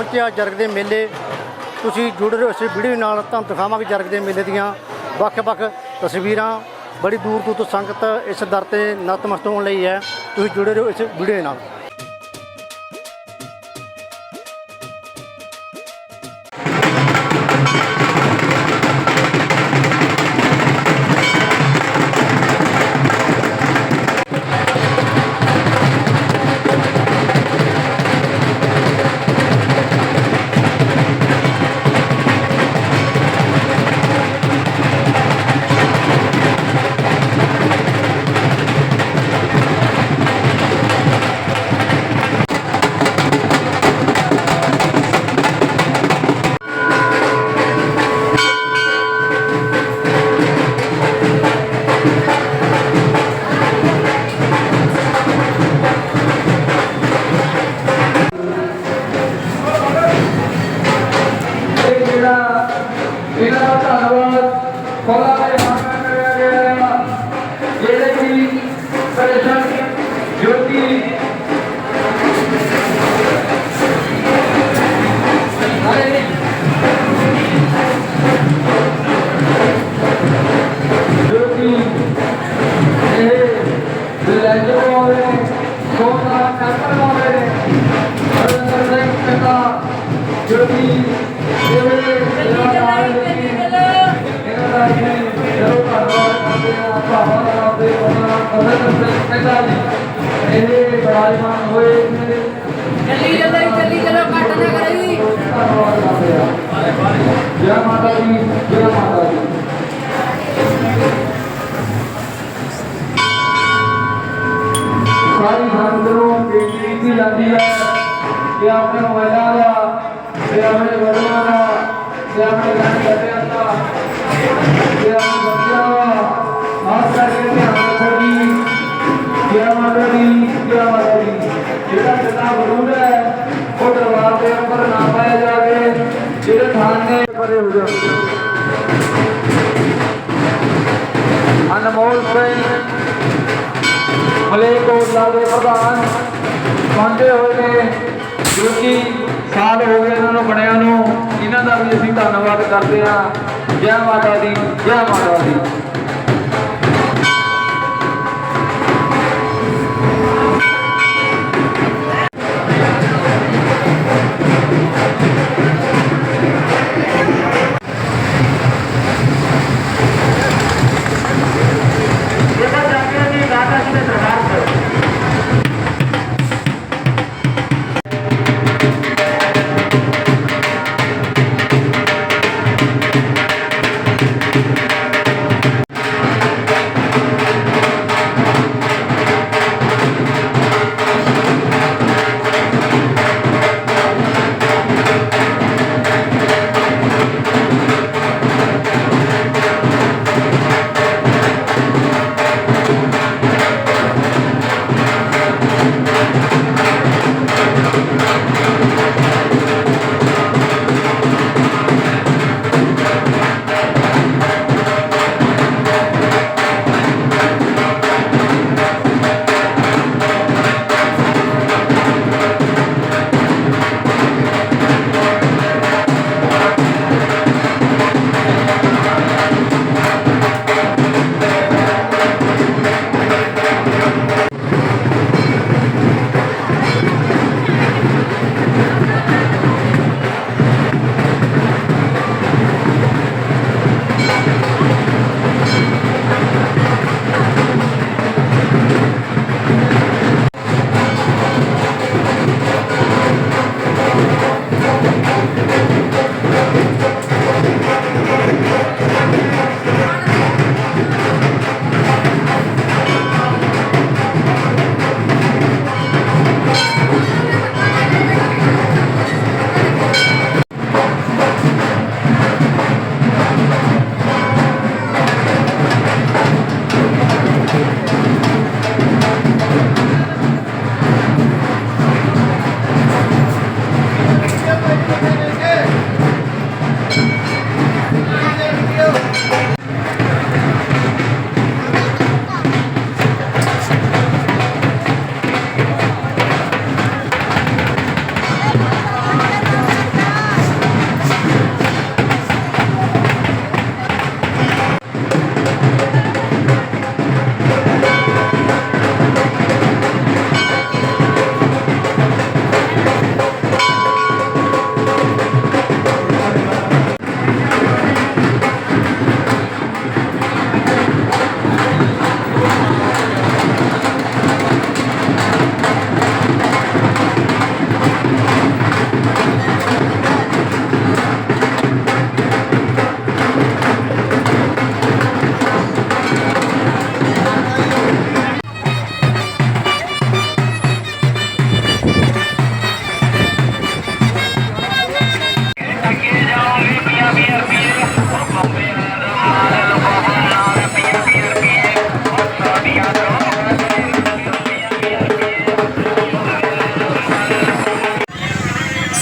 ਪਹੁੰਚਿਆ ਜਰਗ ਦੇ ਮੇਲੇ। ਤੁਸੀਂ ਜੁੜ ਰਹੇ ਹੋ ਇਸ ਵੀਡੀਓ ਨਾਲ, ਤੁਹਾਨੂੰ ਦਿਖਾਵਾਂਗੇ ਜਰਗ ਦੇ ਮੇਲੇ ਦੀਆਂ ਵੱਖ-ਵੱਖ ਤਸਵੀਰਾਂ। ਬੜੀ ਦੂਰ ਦੂਰ ਤੋਂ ਸੰਗਤ ਇਸ ਦਰ ਤੇ ਨਤਮਸਤ ਹੋਣ ਲਈ ਹੈ। ਤੁਸੀਂ ਜੁੜੇ ਰਹੋ ਇਸ ਵੀਡੀਓ ਨਾਲ। ਜੋਤੀ ਇਹ ਜਿਹੜਾ ਨਾਲ ਦੀ ਇਹਨਾਂ ਦਾ ਜੀ ਜਦੋਂ ਧੰਨਵਾਦ ਕਰਦੇ ਹਾਂ ਭਾਵਾਂ ਦਾ ਆਪਦੇ ਉਹਨਾਂ ਨਾ ਆਪਣੇ ਮੋਬਾਈਲਾਂ ਦਾ ਤੇ ਆਪਣੇ ਗਾਣੇ ਗੱਡਿਆਂ ਦਾ ਤੇ ਆਪਣੇ ਬੱਚਿਆਂ ਦਾ ਖਾਸ ਕਰਕੇ ਧਿਆਨ ਰੱਖੋ ਜੀ ਜੈ ਮਾਤਾ ਦੀ ਜੈ ਮਾਤਾ ਦੀ ਜਿਹੜਾ ਜਿੰਨਾ ਵਰੂਦ ਹੈ ਉਹ ਦਰਬਾਰ ਦੇ ਉੱਪਰ ਨਾ ਪਾਇਆ ਜਾਵੇ ਜਿਹੜੇ ਥਾਨ ਨੇ ਪਰੇ ਹੋ ਜਾਣ ਅਨਮੋਲ ਸਿੰਘ ਮਲੇਕੋਟਲਾ ਦੇ ਪ੍ਰਧਾਨ ਪਹੁੰਚੇ ਹੋਏ ਨੇ ਸਾਲ ਹੋ ਗਏ ਇਹਨਾਂ ਨੂੰ ਬਣਿਆ ਨੂੰ। ਇਹਨਾਂ ਦਾ ਵੀ ਅਸੀਂ ਧੰਨਵਾਦ ਕਰਦੇ ਹਾਂ। ਜੈ ਮਾਤਾ ਦੀ, ਜੈ ਮਾਤਾ ਦੀ।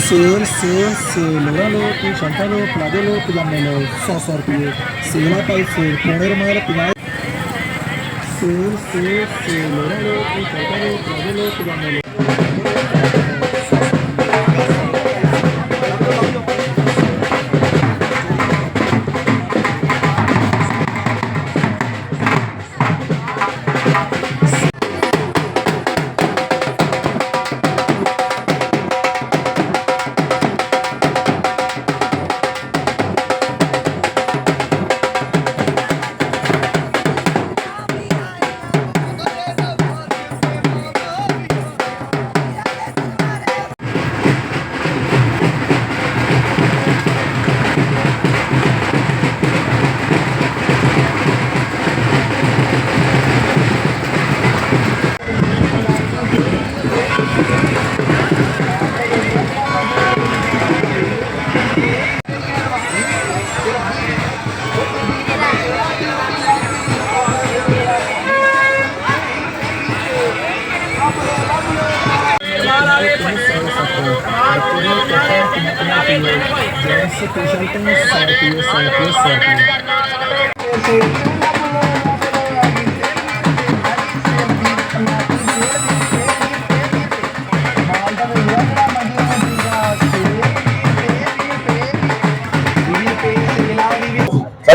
ਸੇਲ ਸੇਲ ਸੇਲ ਲੋਰਾ ਲੋ ਟੀ ਸ਼ਰਟਾਂ ਲੋ ਪਲਾਜੋ ਲੋ ਪਜਾਮੇ ਲੋ 100 100 ਰੁਪਏ ਸੇਲ ਆ ਭਾਈ ਸੇਲ ਪੌਣੇ ਰੁਮਾਲ 50 ਸੇਲ ਸੇਲ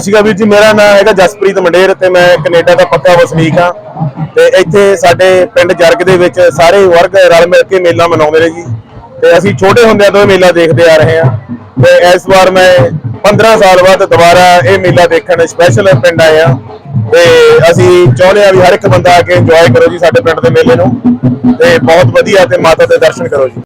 ਸ਼੍ਰੀ ਅਕਾਲ ਵੀਰ ਜੀ, ਮੇਰਾ ਨਾਮ ਹੈਗਾ ਜਸਪ੍ਰੀਤ ਮੰਡੇਰ ਤੇ ਮੈਂ ਕੈਨੇਡਾ ਦਾ ਪੱਕਾ ਵਸਨੀਕ ਹਾਂ। ਤੇ ਇੱਥੇ ਸਾਡੇ ਪਿੰਡ ਜਰਗ ਦੇ ਵਿੱਚ ਸਾਰੇ ਵਰਗ ਰਲ ਮਿਲ ਕੇ ਮੇਲਾ ਮਨਾਉਂਦੇ ਨੇ ਜੀ। ਤੇ ਅਸੀਂ ਛੋਟੇ ਹੁੰਦਿਆਂ ਤੋਂ ਇਹ ਮੇਲਾ ਦੇਖਦੇ ਆ ਰਹੇ ਹਾਂ। ਤੇ ਇਸ ਵਾਰ ਮੈਂ 15 ਸਾਲ ਬਾਅਦ ਦੁਬਾਰਾ ਇਹ ਮੇਲਾ ਦੇਖਣ ਸਪੈਸ਼ਲ ਪਿੰਡ ਆਏ ਹਾਂ ਤੇ ਅਸੀਂ ਚਾਹੁੰਦੇ ਆ ਵੀ ਹਰ ਇੱਕ ਬੰਦਾ ਆ ਕੇ ਇੰਜੋਏ ਕਰੋ ਜੀ ਸਾਡੇ ਪਿੰਡ ਦੇ ਮੇਲੇ ਨੂੰ। ਤੇ ਬਹੁਤ ਵਧੀਆ ਤੇ ਮਾਤਾ ਦੇ ਦਰਸ਼ਨ ਕਰੋ ਜੀ।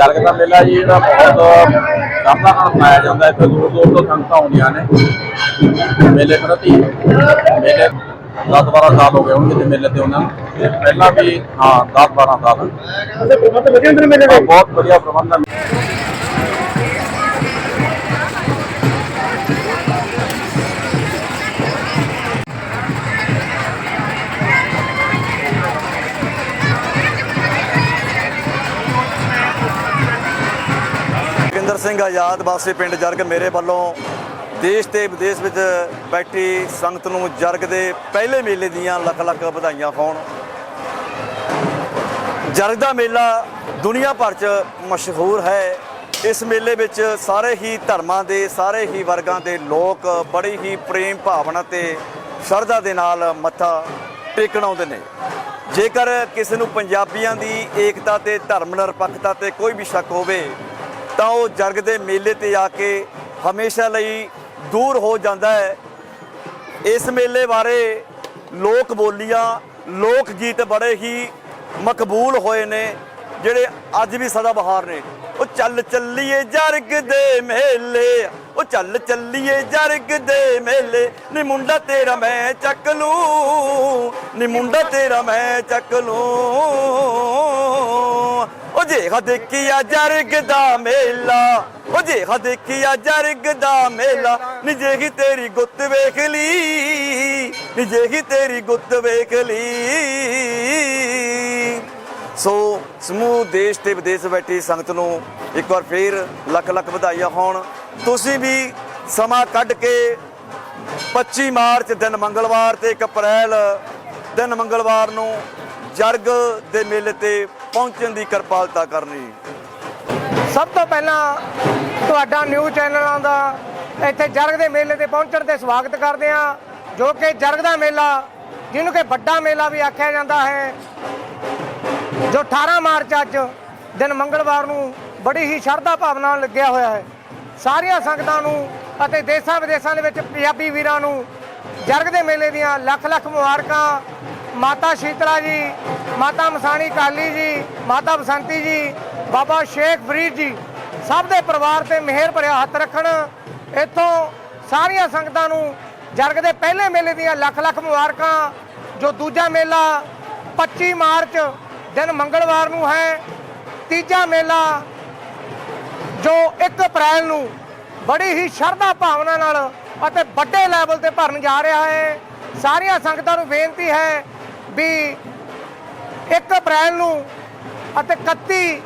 ਜਰਗ ਦਾ ਮੇਲਾ ਜੀ ਜਿਹੜਾ ਬਹੁਤ ਸ਼ਰਧਾ ਨਾਲ ਮਨਾਇਆ ਜਾਂਦਾ ਹੈ ਇੱਥੇ ਦੂਰ ਦੂਰ ਤੋਂ ਸੰਗਤਾਂ ਆਉਂਦੀਆਂ ਨੇ। ਮੇਲੇ ਪ੍ਰਤੀ ਮੇਲੇ 10 12 ਸਾਲ ਹੋ ਗਏ ਹੋਣਗੇ ਤੇ ਮੇਲੇ ਤੇ ਉਹਨਾਂ ਤੇ ਪਹਿਲਾਂ ਵੀ ਹਾਂ 10 12 ਸਾਲ। ਬਹੁਤ ਵਧੀਆ ਪ੍ਰਬੰਧ ਹੈ ਜੋਗਿੰਦਰ ਸਿੰਘ ਆਜ਼ਾਦ ਵਾਸੀ ਪਿੰਡ ਜਰਗ ਮੇਰੇ ਵੱਲੋਂ ਦੇਸ਼ ਤੇ ਵਿਦੇਸ਼ ਵਿੱਚ ਬੈਠੀ ਸੰਗਤ ਨੂੰ ਜਰਗ ਦੇ ਪਹਿਲੇ ਮੇਲੇ ਦੀਆਂ ਲੱਖ ਲੱਖ ਵਧਾਈਆਂ ਹੋਣ ਜਰਗ ਦਾ ਮੇਲਾ ਦੁਨੀਆ ਭਰ 'ਚ ਮਸ਼ਹੂਰ ਹੈ। ਇਸ ਮੇਲੇ ਵਿੱਚ ਸਾਰੇ ਹੀ ਧਰਮਾਂ ਦੇ, ਸਾਰੇ ਹੀ ਵਰਗਾਂ ਦੇ ਲੋਕ ਬੜੀ ਹੀ ਪ੍ਰੇਮ ਭਾਵਨਾ ਤੇ ਸ਼ਰਧਾ ਦੇ ਨਾਲ ਮੱਥਾ ਟੇਕਣ ਆਉਂਦੇ ਨੇ। ਜੇਕਰ ਕਿਸੇ ਨੂੰ ਪੰਜਾਬੀਆਂ ਦੀ ਏਕਤਾ ਤੇ ਧਰਮ ਨਿਰਪੱਖਤਾ ਤੇ ਕੋਈ ਵੀ ਸ਼ੱਕ ਹੋਵੇ ਤਾਂ ਉਹ ਜਰਗ ਦੇ ਮੇਲੇ ਤੇ ਆ ਕੇ ਹਮੇਸ਼ਾ ਲਈ ਦੂਰ ਹੋ ਜਾਂਦਾ ਹੈ। ਇਸ ਮੇਲੇ ਬਾਰੇ ਲੋਕ ਬੋਲੀਆਂ, ਲੋਕ ਗੀਤ ਬੜੇ ਹੀ ਮਕਬੂਲ ਹੋਏ ਨੇ, ਜਿਹੜੇ ਅੱਜ ਵੀ ਸਦਾ ਬਹਾਰ ਨੇ। ਉਹ ਚੱਲ ਚੱਲੀਏ ਜਰਗ ਦੇ ਮੇਲੇ। ਉਹ ਚੱਲ ਚੱਲੀਏ ਜਰਗ ਦੇ ਮੇਲੇ। ਨੀ ਮੁੰਡਾ ਤੇਰਾ ਮੈਂ ਚੱਕ ਲੂੰ। ਨੀ ਮੁੰਡਾ ਤੇਰਾ ਮੈਂ ਚੱਕ ਲੂੰ। ਉਹ ਜੇ ਹਾ ਦੇਖਿਆ ਜਰਗ ਦਾ ਮੇਲਾ। ਉਹ ਜੇ ਹਾ ਦੇਖਿਆ ਜਰਗ ਦਾ ਮੇਲਾ। ਨੀ ਜੇ ਹੀ ਤੇਰੀ ਗੁੱਤ ਵੇਖ ਲਈ ਨੀ ਜੇ ਤੇਰੀ ਗੁੱਤ ਵੇਖ ਲਈ ਸੋ ਸਮੂਹ ਦੇਸ਼ ਤੇ ਵਿਦੇਸ਼ ਬੈਠੀ ਸੰਗਤ ਨੂੰ ਇੱਕ ਵਾਰ ਫੇਰ ਲੱਖ ਲੱਖ ਵਧਾਈਆਂ ਹੋਣ। ਤੁਸੀਂ ਵੀ ਸਮਾਂ ਕੱਢ ਕੇ 25 ਮਾਰਚ ਦਿਨ ਮੰਗਲਵਾਰ ਤੇ 1 ਅਪ੍ਰੈਲ ਦਿਨ ਮੰਗਲਵਾਰ ਨੂੰ ਜਰਗ ਦੇ ਮੇਲੇ ਤੇ ਪਹੁੰਚਣ ਦੀ ਕਿਰਪਾਲਤਾ ਕਰਨੀ। ਸਭ ਤੋਂ ਪਹਿਲਾਂ ਤੁਹਾਡਾ ਨਿਊਜ਼ ਚੈਨਲਾਂ ਦਾ ਇੱਥੇ ਜਰਗ ਦੇ ਮੇਲੇ ਤੇ ਪਹੁੰਚਣ ਤੇ ਸਵਾਗਤ ਕਰਦੇ ਹਾਂ, ਜੋ ਕਿ ਜਰਗ ਦਾ ਮੇਲਾ, ਜਿਹਨੂੰ ਕਿ ਵੱਡਾ ਮੇਲਾ ਵੀ ਆਖਿਆ ਜਾਂਦਾ ਹੈ। ਜੋ 18 ਮਾਰਚ ਅੱਜ ਦਿਨ ਮੰਗਲਵਾਰ ਨੂੰ ਬੜੀ ਹੀ ਸ਼ਰਧਾ ਭਾਵਨਾ ਨਾਲ ਲੱਗਿਆ ਹੋਇਆ ਹੈ। ਸਾਰੀਆਂ ਸੰਗਤਾਂ ਨੂੰ ਅਤੇ ਦੇਸ਼ਾਂ ਵਿਦੇਸ਼ਾਂ ਦੇ ਵਿੱਚ ਪੰਜਾਬੀ ਵੀਰਾਂ ਨੂੰ ਜਰਗ ਦੇ ਮੇਲੇ ਦੀਆਂ ਲੱਖ ਲੱਖ ਮੁਬਾਰਕਾਂ। ਮਾਤਾ ਸ਼ੀਤਲਾ ਜੀ, ਮਾਤਾ ਮਸਾਣੀ ਕਾਲੀ ਜੀ, ਮਾਤਾ ਬਸੰਤੀ ਜੀ, ਬਾਬਾ ਸ਼ੇਖ ਫਰੀਦ ਜੀ, ਸਭ ਦੇ ਪਰਿਵਾਰ ਤੇ ਮਿਹਰ ਭਰਿਆ ਹੱਥ ਰੱਖਣ। ਇੱਥੋਂ ਸਾਰੀਆਂ ਸੰਗਤਾਂ ਨੂੰ ਜਰਗ ਦੇ ਪਹਿਲੇ ਮੇਲੇ ਦੀਆਂ ਲੱਖ ਲੱਖ ਮੁਬਾਰਕਾਂ। ਜੋ ਦੂਜਾ ਮੇਲਾ 25 ਮਾਰਚ ਦਿਨ ਮੰਗਲਵਾਰ ਨੂੰ ਹੈ, ਤੀਜਾ ਮੇਲਾ, ਜੋ 1 ਅਪ੍ਰੈਲ ਨੂੰ ਬੜੀ ਹੀ ਸ਼ਰਧਾ ਭਾਵਨਾ ਨਾਲ ਅਤੇ ਵੱਡੇ ਲੈਵਲ ਤੇ ਭਰਨ ਜਾ ਰਿਹਾ ਹੈ। ਸਾਰੀਆਂ ਸੰਗਤਾਂ ਨੂੰ ਬੇਨਤੀ ਹੈ ਵੀ 1 ਅਪ੍ਰੈਲ ਨੂੰ ਅਤੇ 31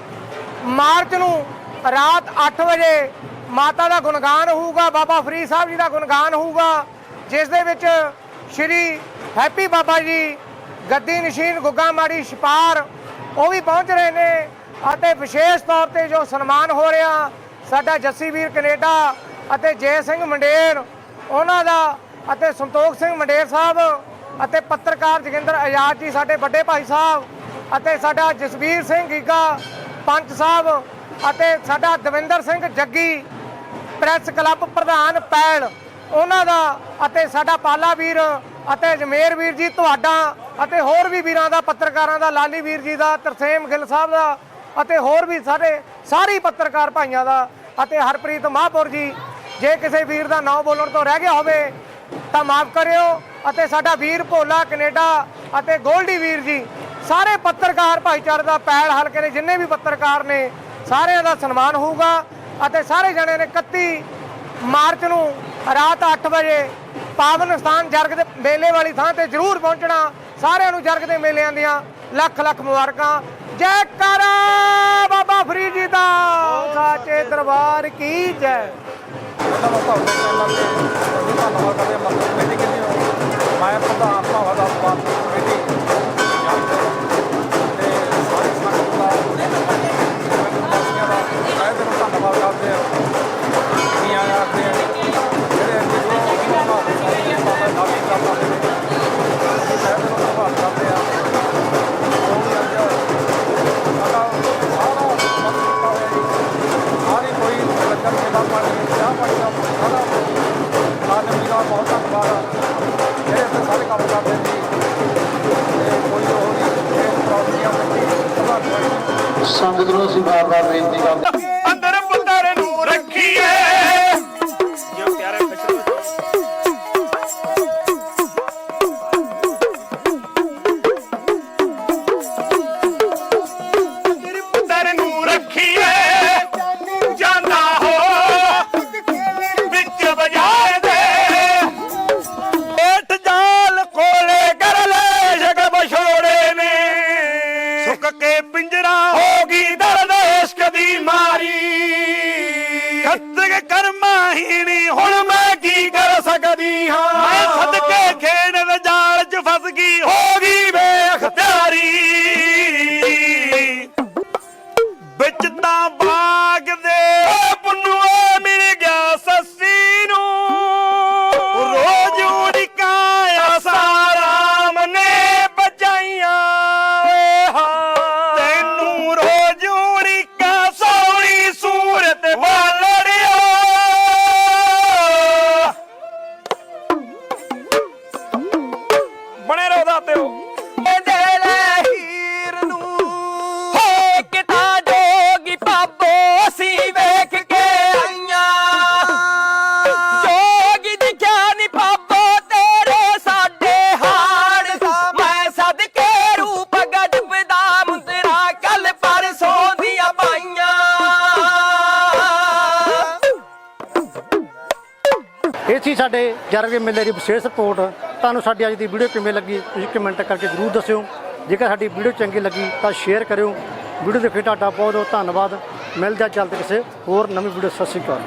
ਮਾਰਚ ਨੂੰ ਰਾਤ 8 ਵਜੇ ਮਾਤਾ ਦਾ ਗੁਣਗਾਨ ਹੋਊਗਾ, ਬਾਬਾ ਫਰੀਦ ਸਾਹਿਬ ਜੀ ਦਾ ਗੁਣਗਾਨ ਹੋਊਗਾ, ਜਿਸ ਦੇ ਵਿੱਚ ਸ਼੍ਰੀ ਹੈਪੀ ਬਾਬਾ ਜੀ ਗੱਦੀ ਨਸ਼ੀਨ ਗੁੱਗਾ ਮਾੜੀ ਛਪਾਰ, ਉਹ ਵੀ ਪਹੁੰਚ ਰਹੇ ਨੇ। ਅਤੇ ਵਿਸ਼ੇਸ਼ ਤੌਰ ਤੇ ਜੋ ਸਨਮਾਨ ਹੋ ਰਿਹਾ, ਸਾਡਾ ਜੱਸੀ ਵੀਰ ਕੈਨੇਡਾ ਅਤੇ ਜੈ ਸਿੰਘ ਮੰਡੇਰ, ਉਹਨਾਂ ਦਾ ਅਤੇ ਸੰਤੋਖ ਸਿੰਘ ਮੰਡੇਰ ਸਾਹਿਬ ਅਤੇ ਪੱਤਰਕਾਰ ਜੋਗਿੰਦਰ ਆਜ਼ਾਦ ਜੀ, ਸਾਡੇ ਵੱਡੇ ਭਾਈ ਸਾਹਿਬ ਅਤੇ ਸਾਡਾ ਜਸਵੀਰ ਸਿੰਘ ਗੀਗਾ ਪੰਚ ਸਾਹਿਬ ਅਤੇ ਸਾਡਾ ਦਵਿੰਦਰ ਸਿੰਘ ਜੱਗੀ, ਪ੍ਰੈਸ ਕਲੱਬ ਪ੍ਰਧਾਨ ਪੈਲ, ਉਹਨਾਂ ਦਾ ਅਤੇ ਸਾਡਾ ਪਾਲਾ ਵੀਰ ਅਤੇ ਜਮੇਰ ਵੀਰ ਜੀ, ਤੁਹਾਡਾ ਅਤੇ ਹੋਰ ਵੀ ਵੀਰਾਂ ਦਾ, ਪੱਤਰਕਾਰਾਂ ਦਾ, ਲਾਲੀ ਵੀਰ ਜੀ ਦਾ, ਤਰਸੇਮ ਗਿੱਲ ਸਾਹਿਬ ਦਾ ਅਤੇ ਹੋਰ ਵੀ ਸਾਡੇ ਸਾਰੇ ਪੱਤਰਕਾਰ ਭਾਈਆਂ ਦਾ ਅਤੇ ਹਰਪ੍ਰੀਤ ਮਹਾਪੁਰ ਜੀ, ਜੇ ਕਿਸੇ ਵੀਰ ਦਾ ਨਾਮ ਬੋਲਣ ਤੋਂ ਰਹਿ ਗਿਆ ਹੋਵੇ ਤਾਂ ਮਾਫ ਕਰਿਓ ਅਤੇ ਸਾਡਾ ਵੀਰ ਭੋਲਾ ਕੈਨੇਡਾ ਅਤੇ ਗੋਲਡੀ ਵੀਰ ਜੀ, ਸਾਰੇ ਪੱਤਰਕਾਰ ਭਾਈਚਾਰੇ ਦਾ ਪੈਲ ਹਲਕੇ ਦੇ ਜਿੰਨੇ ਵੀ ਪੱਤਰਕਾਰ ਨੇ, ਸਾਰਿਆਂ ਦਾ ਸਨਮਾਨ ਹੋਊਗਾ ਅਤੇ ਸਾਰੇ ਜਣੇ ਨੇ 31 ਮਾਰਚ ਨੂੰ ਰਾਤ 8 ਵਜੇ ਪਾਵਨ ਸਥਾਨ ਜਰਗ ਦੇ ਮੇਲੇ ਵਾਲੀ ਥਾਂ ਤੇ ਜ਼ਰੂਰ ਪਹੁੰਚਣਾ ਸਾਰਿਆਂ ਨੂੰ ਜਰਗ ਦੇ ਮੇਲਿਆਂ ਦੀਆਂ ਲੱਖ ਲੱਖ ਮੁਬਾਰਕਾਂ। ਜੈ ਕਰਾ ਬਾਬਾ ਫਰੀਦ ਜੀ ਦਾ। ਸਾਚੇ ਦਰਬਾਰ ਕੀ ਜੈ। ਮੈਂ ਪ੍ਰਧਾਨ ਭਾਵਾ ਦਾ ਕਰਮਾਹੀਣੀ ਹੁਣ ਮੈਂ ਕੀ ਕਰ ਸਕਦੀ ਹਾਂ? ਮੈਂ ਸਦਕੇ ਖੇਡ ਦੇ ਜਾਲ 'ਚ ਫਸ ਗਈ ਹੋ ਇਹ ਸੀ ਸਾਡੇ ਜਰਗੇ ਮੇਲੇ ਦੀ ਵਿਸ਼ੇਸ਼ ਰਿਪੋਰਟ ਤੁਹਾਨੂੰ ਸਾਡੀ ਅੱਜ ਦੀ ਵੀਡੀਓ ਕਿਵੇਂ ਲੱਗੀ, ਤੁਸੀਂ ਕਮੈਂਟ ਕਰਕੇ ਜ਼ਰੂਰ ਦੱਸਿਓ। ਜੇਕਰ ਸਾਡੀ ਵੀਡੀਓ ਚੰਗੀ ਲੱਗੀ ਤਾਂ ਸ਼ੇਅਰ ਕਰਿਓ। ਵੀਡੀਓ ਦੇਖੇ ਤੁਹਾਡਾ ਬਹੁਤ ਬਹੁਤ ਧੰਨਵਾਦ। ਮਿਲਦੇ ਹਾਂ ਜਲਦ ਕਿਸੇ ਹੋਰ ਨਵੀਂ ਵੀਡੀਓ, ਸਤਿ ਸ਼੍ਰੀ ਅਕਾਲ।